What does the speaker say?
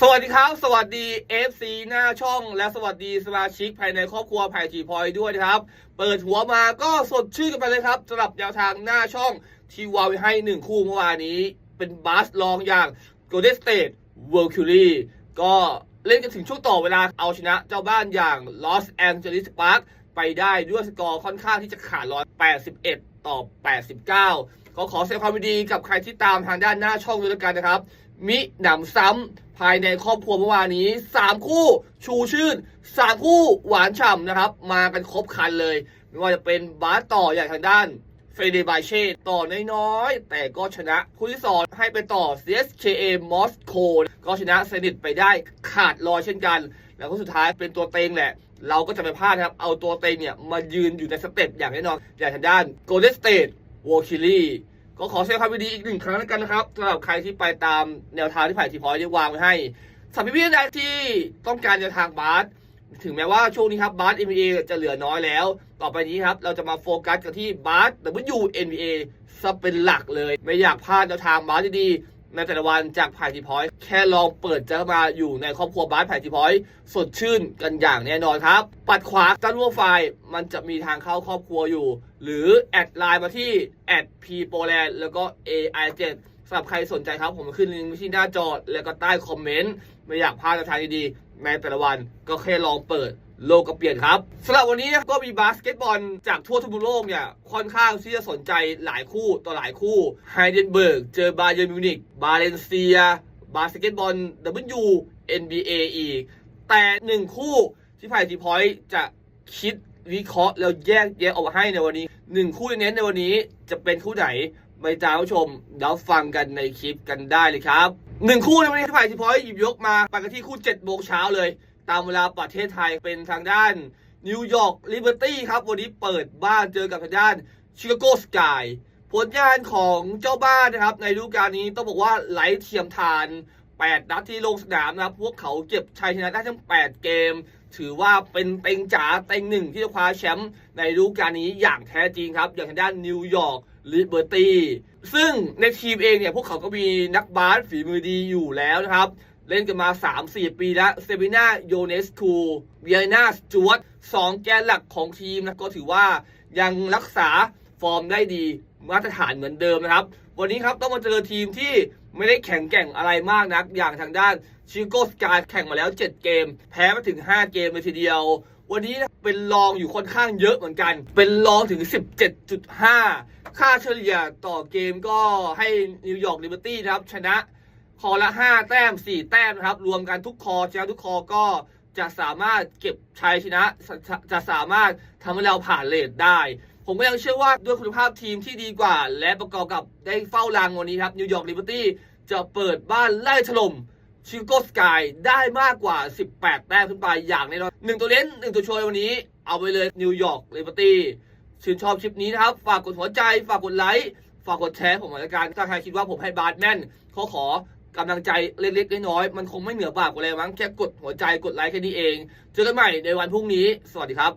สวัสดีครับ สวัสดี FC หน้าช่อง และสวัสดีสมาชิกภายในครอบครัวไผ่ทีพอยด้วยนะครับ เปิดหัวมาก็สดชื่นกันไปเลยครับสำหรับแนวทางหน้าช่องที่วางไว้ให้หนึ่งคู่เมื่อวานนี้ เป็นบาสลองอย่าง Golden State w o r l d c u r y ก็เล่นกันถึงช่วงต่อเวลาเอาชนะเจ้าบ้านอย่าง Los Angeles Sparks ไปได้ด้วยสกอร์ค่อนข้างที่จะขาดร้อย81 ต่อ 89 ก็ขอแสดงความดีกับใครที่ตามทางด้านหน้าช่องด้วยกันนะครับ มิหนำซ้ำ ภายในครอบครัวเมื่อวานนี้ 3 คู่ชูชื่น 3 คู่หวานฉ่ำนะครับ มากันครบคันเลย ไม่ว่าจะเป็นบาสต่ออย่างทางด้านเฟเดบาเช่ต่อน้อยๆ แต่ก็ชนะคู่ที่สองให้ไปต่อ CSKA มอสโกก็ชนะสนิทไปได้ขาดลอยเช่นกัน แล้วก็สุดท้ายเป็นตัวเต็งแหละ เราก็จะไม่พลาดครับ เอาตัวเต็งเนี่ย มายืนอยู่ในสเต็ปอย่างแน่นอนอย่างทางด้าน Golden State w a r k i l y ก็ขอแสดงความยินดีอีกหนึ่งครั้งแล้วกันนะครับสำหรับใครที่ไปตามแนวทางที่ไผ่ทีพอยได้วางไว้ให้สำหรับพี่ๆท่านใดที่ต้องการแนวทางบาสถึงแม้ว่าช่วงนี้ครับบาส NBA จะเหลือน้อยแล้ว ต่อไปนี้ครับ เราจะมาโฟกัสกันที่บาส WNBA ซะเป็นหลักเลย ไม่อยากพลาดแนวทางบาสดีๆ ในแต่ละวันจากไผ่ทีพอยแค่ลองเปิดจะมาอยู่ในครอบครัวบ้าสไผ่ทีพอยสดชื่นกันอย่างแน่นอนครับ ปัดขวาด้านร่วมไฟล์มันจะมีทางเข้าครอบครัวอยู่ หรือแอดไลน์มาที่แอดพีโปแลนแล้วก็ AI7 สำหรับใครสนใจครับผมขึ้นลิงก์ที่หน้าจอแล้วก็ใต้คอมเมนต์ไม่อยากพลาดแนวทางดีๆในแต่ละวันก็แค่ลองเปิด โลกก็เปลี่ยนครับสำหรับวันนี้ก็มีบาสเกตบอลจากทั่วทุกมุมโลกเนี่ยค่อนข้างที่จะสนใจหลายคู่ต่อหลายคู่ไฮเดนเบิร์กเจอบาเยอร์นมิวนิกบาเลนเซีย บาสเกตบอล W NBA อีก แต่หนึ่งคู่ที่ไผ่ทีพอยต์จะคิดวิเคราะห์แล้วแยกแยะออกมาให้ในวันนี้หนึ่งคู่เน้นในวันนี้จะเป็นคู่ไหนไปตามผู้ชมแล้วฟังกันในคลิปกันได้เลยครับหนึ่งคู่ในวันนี้ที่ไผ่ทีพอยต์หยิบยกมาไปกันที่คู่7จ็ดโมงเช้าเลย ตามเวลาประเทศไทยเป็นทางด้านนิวยอร์กลิเบอร์ตี้ครับ วันนี้เปิดบ้านเจอกับทางด้านชิคาโกสกายผลงานของเจ้าบ้านนะครับ ในฤดูกาลนี้ต้องบอกว่าไหลเทียมทาน 8 นัดที่ลงสนามนะครับ พวกเขาเก็บชัยชนะได้ทั้ง 8 เกม ถือว่าเป็นเต็งจ๋าเต็งหนึ่งที่จะคว้าแชมป์ในฤดูกาลนี้อย่างแท้จริงครับ อย่างทางด้านนิวยอร์กลิเบอร์ตี้ซึ่งในทีมเองเนี่ยพวกเขาก็มีนักบาสฝีมือดีอยู่แล้วนะครับ เล่นกันมา 3-4 ปีแล้วเซบิน่าโยเนสคูเบียนาสจวตสองแกนหลักของทีมนะก็ถือว่ายังรักษาฟอร์มได้ดีมาตรฐานเหมือนเดิมนะครับ วันนี้ครับต้องมาเจอทีมที่ไม่ได้แข็งแกร่งอะไรมากนัก อย่างทางด้านชิโกสกายแข่งมาแล้ว 7 เกม แพ้มาถึง 5 เกมเลยทีเดียว วันนี้นะเป็นรองอยู่ค่อนข้างเยอะเหมือนกัน เป็นรองถึง 17.5 ค่าเฉลี่ยต่อเกมก็ให้นิวยอร์กลิเบอร์ตี้นะครับชนะ คอละ 5 แต้ม 4 แต้มนะครับ รวมกันทุกคอชนะทุกคอก็จะสามารถเก็บชัยชนะจะจะสามารถทำให้เราผ่านเลทได้ ผมก็ยังเชื่อว่าด้วยคุณภาพทีมที่ดีกว่า และประกอบกับได้เฝ้ารังวันนี้ครับนิวยอร์กลิเบอร์ตี้จะเปิดบ้านไล่ถล่มชิโกสกายได้มากกว่า 18 แต้มขึ้นไปอย่างแน่นอนหนึ่งตัวเล่นหนึ่งตัวช่วยวันนี้ เอาไปเลยนิวยอร์กลิเบอร์ตี้ชื่นชอบคลิปนี้นะครับ ฝากกดหัวใจ ฝากกดไลค์ ฝากกดแชร์ผมหน่อยละกันถ้าใครคิดว่าผมให้บาสแม่นเขาขอ กำลังใจเล็กๆน้อยๆมันคงไม่เหนือบากกว่าอะไรมั้งแค่กดหัวใจกดไลค์แค่นี้เอง เจอกันใหม่ในวันพรุ่งนี้ สวัสดีครับ